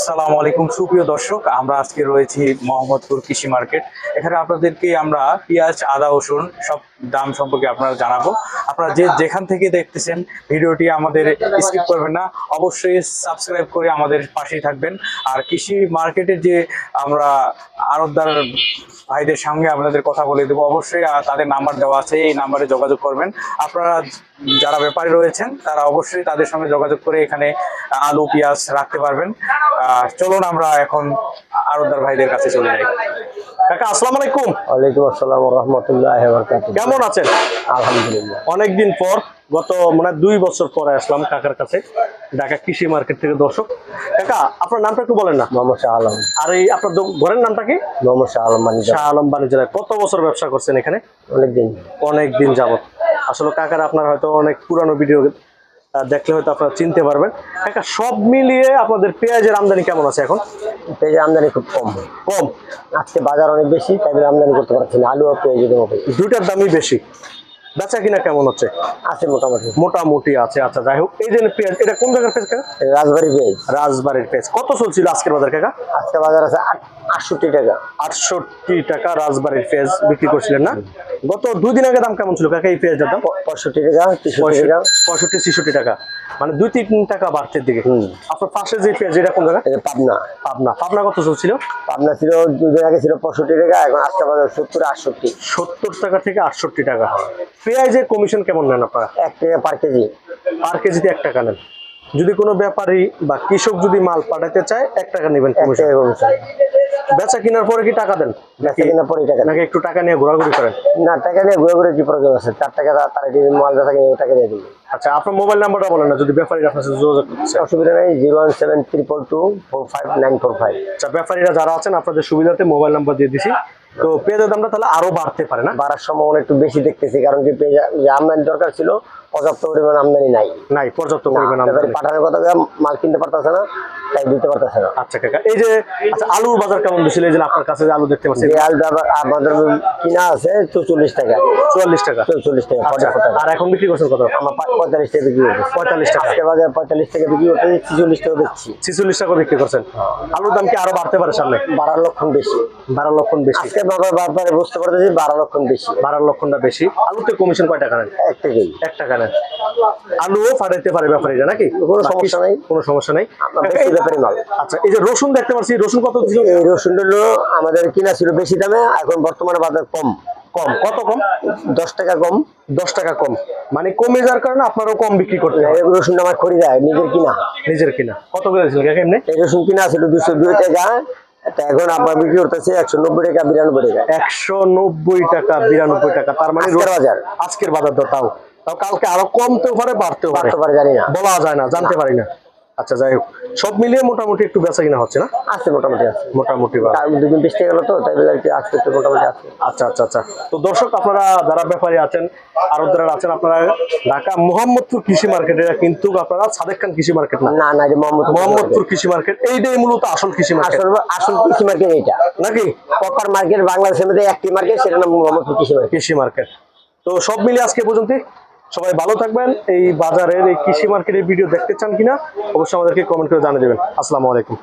আসসালামু আলাইকুম। সুপ্রিয় দর্শক, আমরা আজকে রয়েছি মোহাম্মদপুর কৃষি মার্কেট। এখানে আপনাদেরকে আমরা পেঁয়াজ, আদা, রসুন সব দাম সম্পর্কে আপনারা জানাব। আপনারা যে যেখান থেকে দেখতেছেন ভিডিওটি আমাদের স্কিপ করবেন না, অবশ্যই সাবস্ক্রাইব করে আমাদের পাশেই থাকবেন। আর কৃষি মার্কেটে যে আমরা আড়তদার ভাইদের সঙ্গে আপনাদের কথা বলে দেবো, অবশ্যই তাদের নাম্বার দেওয়া আছে, এই নাম্বারে যোগাযোগ করবেন। আপনারা যারা ব্যাপারী রয়েছেন, তারা অবশ্যই তাদের সঙ্গে যোগাযোগ করে এখানে আলু, পেঁয়াজ রাখতে পারবেন। চলুন আমরা এখন আরদার ভাইদের কাছে চলে যাই। কাকা আসসালামু আলাইকুম। ওয়ালাইকুম আসসালাম রহমতুল্লাহ বরকাত কেমন আছেন? আলহামদুলিল্লাহ। অনেকদিন পর গত মানে দুই বছর পরে আসলাম কাকার কাছে ঢাকা কৃষি মার্কেট থেকে দর্শক। কাকা আপনার নামটা একটু বলেন না। মোহাম্মদ শাহ আলম। আর এই আপনার ঘরের নামটা কি? মোহাম্মদ শাহ আলম মানি শাহ আলম বাণিজ্যালয় কত বছর ব্যবসা করছেন এখানে? অনেকদিন। অনেক দিন যাবত আসলে কাকার আপনার হয়তো অনেক পুরানো ভিডিও দেখলে হয়তো আপনারা চিনতে পারবেন। কাকা সব মিলিয়ে আপনাদের পেঁয়াজের আমদানি কেমন আছে এখন? পেঁয়াজ আমদানি খুব কম। কম? আজকে বাজার অনেক বেশি তাই আমদানি করতে পারছি না। আলু আর পেঁয়াজ দেবো দুইটার দামই বেশি। বেচা কিনা কেমন হচ্ছে? আছে মোটামুটি। মোটামুটি আছে। আচ্ছা যাই হোক এই যে পেঁয়াজ এটা কোন জায়গার পেঁয়াজ কাকা? রাজবাড়ি পেঁয়াজ। রাজবাড়ির পেঁয়াজ। কত চলছিল আজকের বাজার কাকা? আজকে বাজার আছে আট- আটষট্টি টাকা। আটষট্টি টাকা রাজবাড়ির পেঁয়াজ বিক্রি করছিলেন না? গত দুই দিন আগে দাম কেমন ছিল কাকা এই পেঁয়াজের দাম? পঁয়ষট্টি টাকা টাকা। পঁয়ষট্টি ছেষট্টি টাকা। মানে দুই তিন টাকা বাড়তের দিকে। আপনার পাশে যে পেঁয়াজ এটা কোন জায়গা? পাবনা। পাবনা। পাবনা কত চলছিল পাবনা ছিল দুদিন আগে ছিল পঁয়ষট্টি টাকা এখন আজকে বাজার সত্তর আটষট্টি। সত্তর টাকা থেকে আটষট্টি টাকা। পেঁয়াজের কমিশন কেমন নেন আপনারা? এক টাকা পার কেজি। পার কেজিতে এক টাকা নেন। যদি কোনো ব্যাপারী বা কৃষক যদি মাল পাঠাতে চায় এক টাকা নেবেন কমিশন বেচা কেনার পরে কি টাকা দেন? বেচা কিনা পরে টাকা নাকি একটু টাকা নিয়ে ঘোরাঘুরি করেন? না টাকা নিয়ে ঘুরে ঘুরে কি প্রয়োজন আছে? চার টাকা তার মাল বেচা কিনে টাকা দিয়ে দিন আচ্ছা আপনার মোবাইল নাম্বারটা বলেন না যদি ব্যাপারীরা আপনার সাথে যোগাযোগ করতে। অসুবিধা নেই zero one seven triple two four five nine four five আচ্ছা ব্যাপারীরা যারা আছেন আপনাদের সুবিধাতে মোবাইল নাম্বার দিয়ে দিছি। তো পেঁয়াজের দামটা তাহলে আরও বাড়তে পারে না? বাড়ার সম্ভাবনা একটু বেশি দেখতেছি কারণ কি পেঁয়াজ আমদানি দরকার ছিল পর্যাপ্ত পরিমাণ আমদানি নাই। নাই পর্যাপ্ত পরিমাণ আমদানি। পাঠানোর কথা মাল কিনতে পারতেছে না তাই দিতে পারতেছে না। আচ্ছা কাকা এই যে আচ্ছা আলুর বাজার কেমন দিছিল? এই যে আপনার কাছে যে আলু দেখতে পাচ্ছি। যে আলুটা আমাদের কিনা আছে চৌচল্লিশ টাকা। চুয়াল্লিশ টাকা। চৌচল্লিশ টাকা আচ্ছা পঁচাত্তর টাকা। আর এখন বিক্রি করছেন কত? আমার টাকা বিক্রি করতেছে। পঁয়তাল্লিশ টাকা। আজকে বাজারে টাকা বিক্রি করতে ছিচল্লিশ টাকা বেচছি। ছিচল্লিশ টাকা বিক্রি করছেন। আলুর দাম কি আরও বাড়তে পারে সামনে? বারো লক্ষণ বেশি। বারো লক্ষ বেশি। আজকে ব্যাপারে বুঝতে পারতেছি বারো লক্ষণ বেশি। বারো লক্ষটা বেশি। আলুতে কমিশন কয় টাকা নেন? এক টাকাই এক টাকা নেন। আলুও ফাটাইতে পারে ব্যাপারীরা নাকি? কোনো সমস্যা নাই। কোনো সমস্যা নাই। আমরা মাল। আচ্ছা এই যে রসুন দেখতে পাচ্ছি রসুন কত দিছিল এই রসুনটা হলো আমাদের কিনা ছিল বেশি দামে এখন বর্তমানে বাজার কম। কম। কত কম? দশ টাকা কম। দশ টাকা কম। মানে কমে যাওয়ার কারণে আপনারও কম বিক্রি করতে হয়। এই রসুনটা আমার খড়ি যায় নিজের কিনা। নিজের কিনা। কত করে দিয়েছিল? এমনি এই রসুন কিনা ছিল দুশো দুই টাকা। এখন আমরা বিক্রি করতেছি একশো নব্বই টাকা বিরানব্বই টাকা। একশো নব্বই টাকা বিরানব্বই টাকা। তার মানে বাজার। আজকের বাজার দর তাও। তাও কালকে আরও কমতেও পারে বাড়তেও পারে। বাড়তে পারে জানি না। বলা যায় না জানতে পারি না। আচ্ছা যাই হোক। সব মিলিয়ে মোটামুটি একটু বেচা কিনা হচ্ছে না? আছে মোটামুটি আছে। মোটামুটি দুদিন বৃষ্টি গেল তো তাই আর কি আজকে একটু মোটামুটি আছে। আচ্ছা আচ্ছা আচ্ছা। তো দর্শক আপনারা যারা ব্যাপারী আছেন আরও যারা আছেন আপনারা ঢাকা মোহাম্মদপুর কৃষি মার্কেটে কিন্তু আপনারা সাদেক খান কৃষি মার্কেট না? না না যে মোহাম্মদ মোহাম্মদপুর কৃষি মার্কেট। এইটাই মূলত আসল কৃষি মার্কেট। আসল আসল কৃষি মার্কেট এইটা। নাকি? প্রপার মার্কেট বাংলাদেশের মধ্যে একটি মার্কেট সেটা নাম মোহাম্মদপুর কৃষি মার্কেট। কৃষি মার্কেট। তো সব মিলিয়ে আজকে পর্যন্ত সবাই ভালো থাকবেন। এই বাজারের, এই কৃষি মার্কেটের ভিডিও দেখতে চান কিনা, অবশ্যই আমাদেরকে কমেন্ট করে জানিয়ে দেবেন। আসসালামু আলাইকুম।